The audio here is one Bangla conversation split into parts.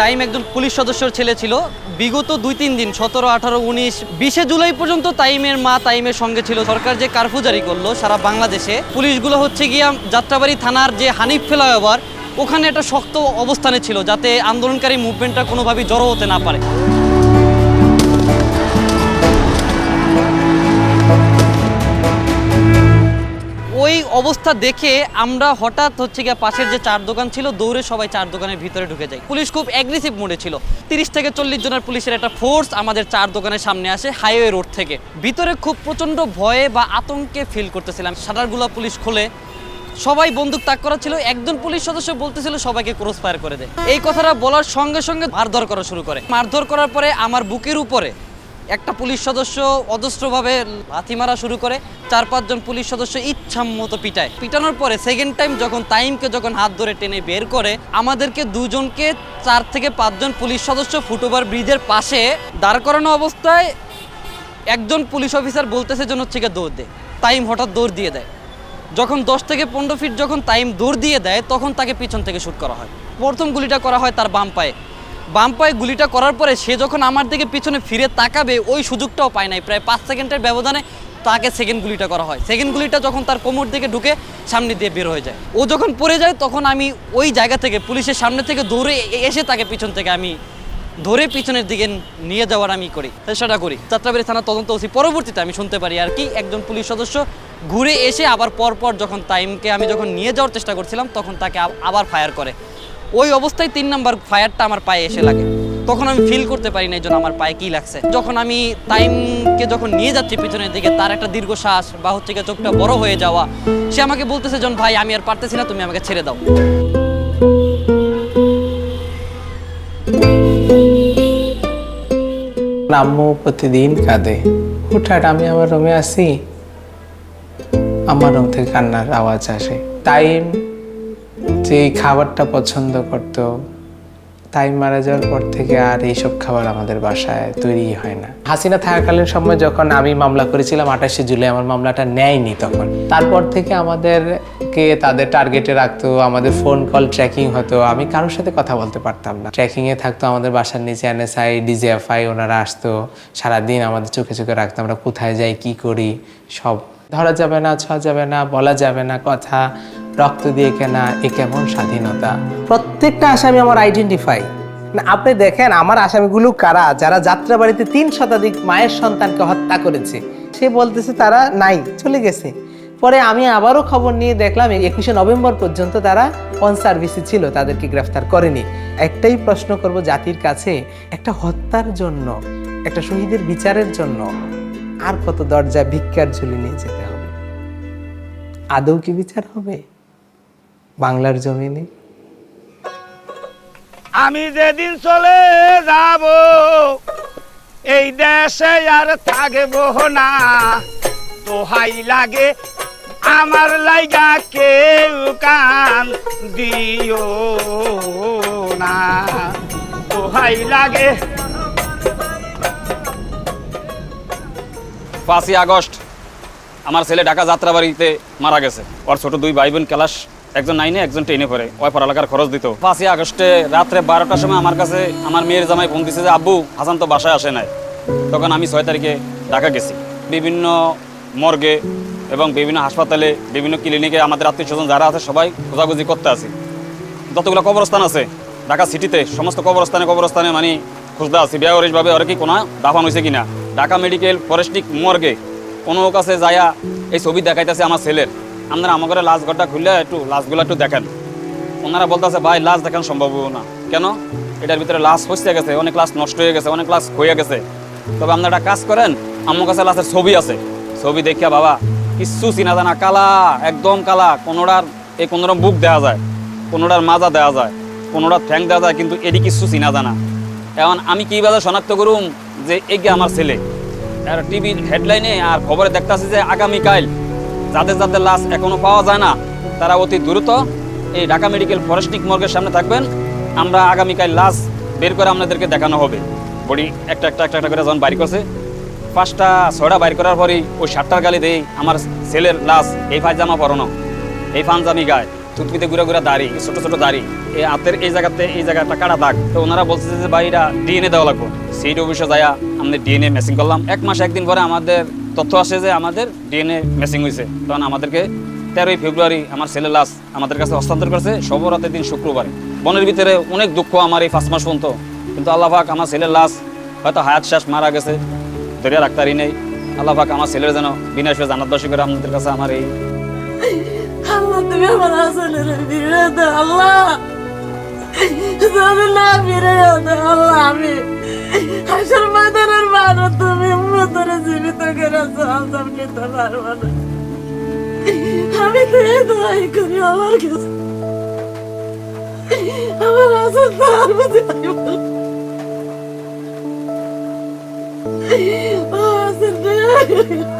টাইম একজন পুলিশ সদস্যর ছেলে ছিল। বিগত দুই তিন দিন, সতেরো, আঠারো, উনিশ, বিশে জুলাই পর্যন্ত তাইমের মা তাইমের সঙ্গে ছিল। সরকার যে কার্ফু জারি করল সারা বাংলাদেশে, পুলিশগুলো হচ্ছে গিয়া যাত্রাবাড়ি থানার যে হানিফ ফ্লাইওভার, ওখানে একটা শক্ত অবস্থানে ছিল যাতে আন্দোলনকারী মুভমেন্টটা কোনোভাবেই জড়ো হতে না পারে। ওই অবস্থা দেখে আমরা হঠাৎ হচ্ছে গিয়ে পাশের যে চার দোকান ছিল, দৌড়ে সবাই চার দোকানের ভিতরে ঢুকে যায় পুলিশ খুব অ্যাগ্রেসিভ মোডে ছিল। তিরিশ থেকে চল্লিশ জনের পুলিশের একটা ফোর্স আমাদের চার দোকানের সামনে আসে হাইওয়ে রোড থেকে। ভিতরে খুব প্রচণ্ড ভয়ে বা আতঙ্কে ফিল করতেছিলাম। শাটারগুলো পুলিশ খোলে, সবাই বন্দুক তাক করা ছিল, একজন পুলিশ সদস্য বলতেছিল সবাইকে ক্রস ফায়ার করে দেয় এই কথাটা বলার সঙ্গে সঙ্গে মারধর করা শুরু করে। মারধর করার পরে আমার বুকের উপরে একটা পুলিশ সদস্য অজস্রভাবে লাথি মারা শুরু করে, চার পাঁচজন পুলিশ সদস্য ইচ্ছা মতো পিটায়। পিটানোর পরে সেকেন্ড টাইম যখন তাইমকে যখন হাত ধরে টেনে বের করে, আমাদেরকে দুজনকে চার থেকে পাঁচজন পুলিশ সদস্য ফুটওভার ব্রিজের পাশে দাঁড় করানো অবস্থায় একজন পুলিশ অফিসার বলতেছে যেন হচ্ছে দৌড় দে। টাইম হঠাৎ দৌড় দিয়ে দেয়। যখন দশ থেকে পনেরো ফিট যখন টাইম দৌড় দিয়ে দেয়, তখন তাকে পিছন থেকে শ্যুট করা হয়। প্রথম গুলিটা করা হয় তার বাম পায়ে। বাম পায়ে গুলিটা করার পরে সে যখন আমার দিকে পিছনে ফিরে তাকাবে, ওই সুযোগটাও পায় নাই। প্রায় পাঁচ সেকেন্ডের ব্যবধানে তাকে সেকেন্ড গুলিটা করা হয়। সেকেন্ড গুলিটা যখন তার কোমর দিকে ঢুকে সামনে দিয়ে বের হয়ে যায়। ও যখন পড়ে যায়, তখন আমি ওই জায়গা থেকে, পুলিশের সামনে থেকে দৌড়ে এসে তাকে পিছন থেকে আমি ধরে পিছনের দিকে নিয়ে যাওয়ার আমি করি সেটা করি। যাত্রাবাড়ি থানা তদন্ত ওসি, পরবর্তীতে আমি শুনতে পারি আর কি, একজন পুলিশ সদস্য ঘুরে এসে আবার পরপর যখন টাইমকে আমি যখন নিয়ে যাওয়ার চেষ্টা করছিলাম, তখন তাকে আবার ফায়ার করে। ওই অবস্থায় তিন নাম্বার ফায়ারটা আমার পায়ে এসে লাগে। তখন আমি ফিল করতে পারি না এই জন্য আমার পায়ে কি লাগছে। যখন আমি টাইমকে যখন নিয়ে যাচ্ছি পিছনের দিকে, তার একটা দীর্ঘশ্বাস বা হচ্ছে গিয়ে চোখটা বড় হয়ে যাওয়া, সে আমাকে বলতেছে, জন ভাই, আমি আর পারতেছি না, তুমি আমাকে ছেড়ে দাও। আম্মু প্রতিদিন কাঁদে। হুটহাট আমি আমার রুমে আসি, আমার রুম থেকে কান্নার আওয়াজ আসে। টাইম যে এই খাবারটা পছন্দ করত, তাই মারা যাওয়ার পর থেকে আর এইসব খাবার আমাদের বাসায় তৈরি হয় না। হাসিনা থাকাকালীন সময় যখন আমি মামলা করেছিলাম আঠাশে জুলাই, আমার মামলাটা নেয়নি তখন। তারপর থেকে আমাদেরকে তাদের টার্গেটে রাখতো, আমাদের ফোন কল ট্র্যাকিং হতো, আমি কারোর সাথে কথা বলতে পারতাম না। ট্র্যাকিংয়ে থাকতো আমাদের বাসার নিচে এনএসআই ডিজিএফআই ওনারা আসতো, সারাদিন আমাদের চোখে চোখে রাখতো, আমরা কোথায় যাই, কি করি, সব। ধরা যাবে না, ছোঁয়া যাবে না, বলা যাবে না, কথা রক্ত দিয়ে কেনা এ কেমন স্বাধীনতা? প্রত্যেকটা আসামি আমার আইডেন্টিফাই না আপনি দেখেন, আমার আসামিগুলো কারা? যারা যাত্রাবাড়িতে তিন শতাধিক মায়ের সন্তানকে হত্যা করেছে। সে বলতেছে তারা নাই, চলে গেছে। পরে আমি আবারও খবর নিয়ে দেখলাম একুশে নভেম্বর পর্যন্ত তারা অন সার্ভিসে ছিল, তাদেরকে গ্রেফতার করেনি। একটাই প্রশ্ন করব জাতির কাছে, একটা হত্যার জন্য, একটা শহীদের বিচারের জন্য আর কত দরজা ভিক্ষার ঝুলি নিয়ে যেতে হবে? আদৌ কি বিচার হবে? বাংলার জমিনে। আমি যেদিন চলে যাব এই দেশে আর থাকব না। দোহাই লাগে আমার লাইগা কেউ কান দিও না। দোহাই লাগে। পাঁচই আগস্ট আমার ছেলে ঢাকা যাত্রাবাড়িতে মারা গেছে। ওর ছোট দুই ভাই বোন ক্লাস। একজন নাইনে, একজন টেনে পড়ে। ওই পড়ালেখার খরচ দিত। পাঁচই আগস্টে রাত্রে বারোটার সময় আমার কাছে আমার মেয়ের জামাই ফোন দিছে যে, আব্বু, হাসান তো বাসায় আসে নাই। তখন আমি ছয় তারিখে ঢাকা গেছি। বিভিন্ন মর্গে এবং বিভিন্ন হাসপাতালে, বিভিন্ন ক্লিনিকে আমাদের আত্মীয় স্বজন যারা আছে, সবাই খোঁজাখুঁজি করতে আছি। যতগুলো কবরস্থান আছে, ঢাকা সিটিতে সমস্ত কবরস্থানে কবরস্থানে মানে খুঁজতে আছি। ব্যবহারিকভাবে ওরা কি কোনো দাফান হয়েছে কিনা? ঢাকা মেডিকেল ফরেস্টিক মর্গে কোনো কাছে যায়া এই ছবি দেখাইতেছে আমার ছেলের। আপনারা ঘরে লাশ ঘরটা খুললে একটু লাশগুলো একটু দেখেন। ওনারা বলতেছে, ভাই, লাশ দেখানো সম্ভব না। কেন? এটার ভিতরে লাশ ফসতে গেছে, অনেক লাশ নষ্ট হয়ে গেছে, অনেক লাশ হয়ে গেছে। তবে আপনারা একটা কাজ করেন, আমার কাছে লাশের ছবি আছে। ছবি দেখিয়া, বাবা, কিচ্ছু চিনা জানা কালা, একদম কালা। কোনোটার, এই কোনোটার বুক দেওয়া যায়, কোনোটার মাজা দেওয়া যায়, কোনোটার ঠ্যাং দেওয়া যায়, কিন্তু এটি কিচ্ছু চিনা জানা এখন আমি কীভাবে শনাক্ত করুম যে এগে আমার ছেলে? আর টিভির হেডলাইনে আর খবরে দেখতেছি যে, আগামীকাল যাদের যাদের লাশ এখনও পাওয়া যায় না, তারা অতি দ্রুত এই ঢাকা মেডিকেল ফরেস্টিক মর্গের সামনে থাকবেন। আমরা আগামীকাল লাশ বের করে আপনাদেরকে দেখানো হবে। বডি একটা একটা একটা একটা করে যখন বাইর করছে। পাঁচটা, ছয়টা বাইর করার পরেই ওই সাতটার গালি দেই, আমার ছেলের লাশ এই পায়জামা পরানো, এই পাঞ্জামি গায়ে টুটপিতে ঘুরে ঘুরে দাড়ি, ছোট ছোট দাড়ি, এই হাতের এই জায়গাতে এই জায়গাটা কাটা দাগ। তো ওনারা বলছে যে, ভাই, এটা ডিএনএ দেওয়া লাগবে। সিট অফিসে যায়া আমাদের ডিএনএ ম্যাচিং করলাম। এক মাস, একদিন পরে আমাদের তথ্য আসে যে আমাদের ডিএনএ ম্যাচিং হয়েছে। তখন আমাদেরকে তেরোই ফেব্রুয়ারি আমার ছেলে লাশ আমাদের কাছে হস্তান্তর করেছে সবরাতের দিন শুক্রবারে। বনের ভিতরে অনেক দুঃখ আমার এই পাঁচ মাস পর্যন্ত। কিন্তু আল্লাহ পাক আমার ছেলের লাশ হয়তো হায়াত শেষ মারা গেছে ধরিয়া রাখতারই নেই। আল্লাহ পাক আমার ছেলের যেন বিনাশ হয়ে জানাতবাসী করে আমাদের কাছে আমার এই আল্লাহ জীবিত করেছ আজম নিতে পারব না আমি তো এই দোয়াই করি আমার কাছে আমার হাসান তার মধ্যে হাসান আমার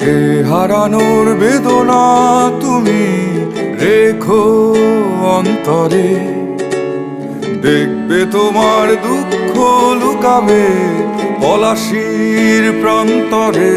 এ হারানোর বেদনা তুমি রেখো অন্তরে। দেখবে তোমার দুঃখ লুকাবে পলাশির প্রান্তরে।